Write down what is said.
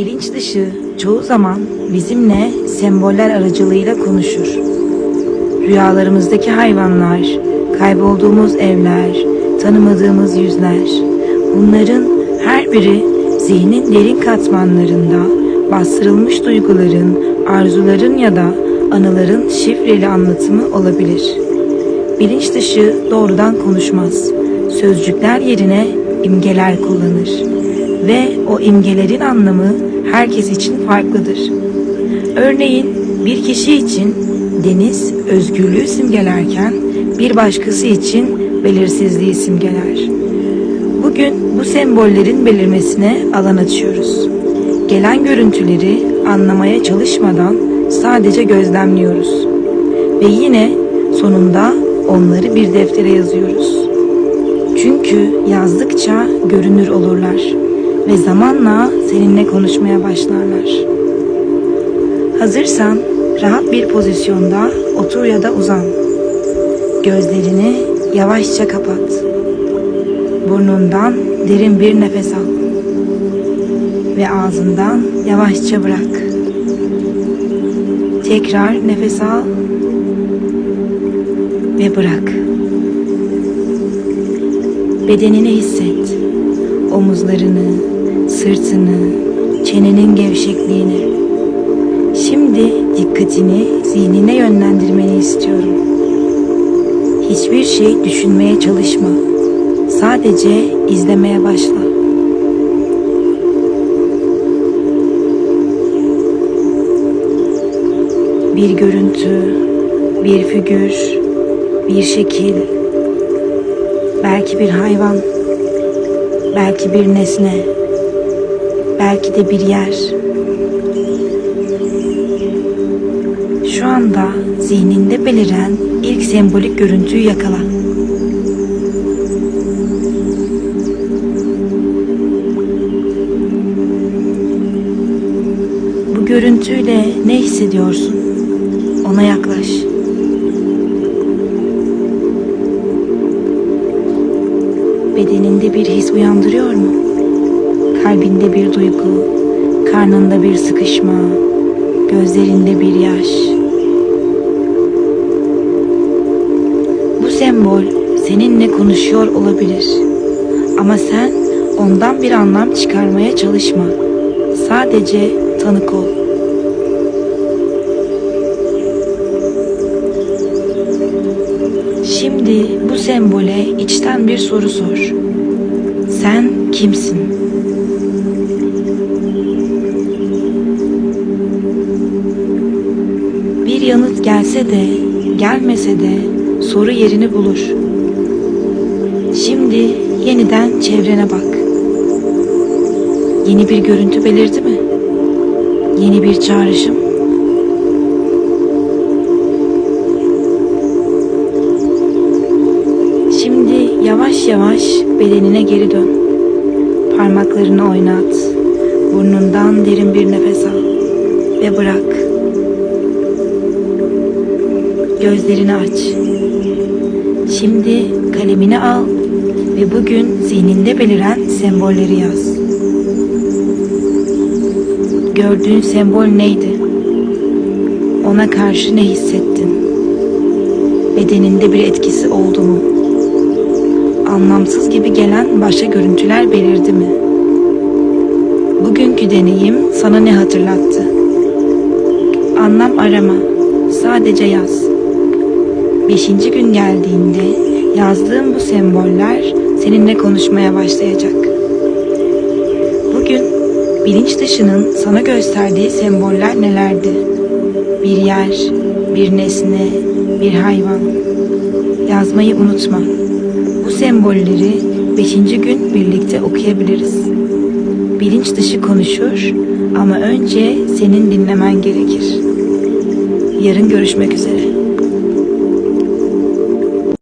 Bilinç dışı çoğu zaman bizimle semboller aracılığıyla konuşur. Rüyalarımızdaki hayvanlar, kaybolduğumuz evler, tanımadığımız yüzler. Bunların her biri zihnin derin katmanlarında bastırılmış duyguların, arzuların ya da anıların şifreli anlatımı olabilir. Bilinç dışı doğrudan konuşmaz. Sözcükler yerine imgeler kullanır. Ve o imgelerin anlamı herkes için farklıdır. Örneğin bir kişi için deniz özgürlüğü simgelerken bir başkası için belirsizliği simgeler. Bugün bu sembollerin belirmesine alan açıyoruz. Gelen görüntüleri anlamaya çalışmadan sadece gözlemliyoruz. Ve yine sonunda onları bir deftere yazıyoruz. Çünkü yazdıkça görünür olurlar ve zamanla seninle konuşmaya başlarlar. Hazırsan rahat bir pozisyonda otur ya da uzan. Gözlerini yavaşça kapat. Burnundan derin bir nefes al. Ve ağzından yavaşça bırak. Tekrar nefes al ve bırak. Bedenini hisset. Omuzlarını, sırtını, çenenin gevşekliğini. Şimdi dikkatini zihnine yönlendirmeni istiyorum. Hiçbir şey düşünmeye çalışma. Sadece izlemeye başla. Bir görüntü, bir figür, bir şekil, belki bir hayvan, belki bir nesne, belki de bir yer. Şu anda zihninde beliren ilk sembolik görüntüyü yakala. Bu görüntüyle ne hissediyorsun? Ona yaklaş. Bedeninde bir his uyandırıyor mu? Kalbinde bir duygu, karnında bir sıkışma, gözlerinde bir yaş. Bu sembol seninle konuşuyor olabilir. Ama sen ondan bir anlam çıkarmaya çalışma. Sadece tanık ol. Şimdi bu sembole içten bir soru sor. Sen kimsin? Yanıt gelse de, gelmese de soru yerini bulur. Şimdi yeniden çevrene bak. Yeni bir görüntü belirdi mi? Yeni bir çağrışım? Şimdi yavaş yavaş bedenine geri dön. Parmaklarını oynat. Burnundan derin bir nefes al ve bırak. Gözlerini aç. Şimdi kalemini al ve bugün zihninde beliren sembolleri yaz. Gördüğün sembol neydi? Ona karşı ne hissettin? Bedeninde bir etkisi oldu mu? Anlamsız gibi gelen başka görüntüler belirdi mi? Bugünkü deneyim sana ne hatırlattı? Anlam arama, sadece yaz. Beşinci gün geldiğinde yazdığım bu semboller seninle konuşmaya başlayacak. Bugün bilinç dışının sana gösterdiği semboller nelerdi? Bir yer, bir nesne, bir hayvan. Yazmayı unutma. Bu sembolleri beşinci gün birlikte okuyabiliriz. Bilinç dışı konuşur ama önce senin dinlemen gerekir. Yarın görüşmek üzere.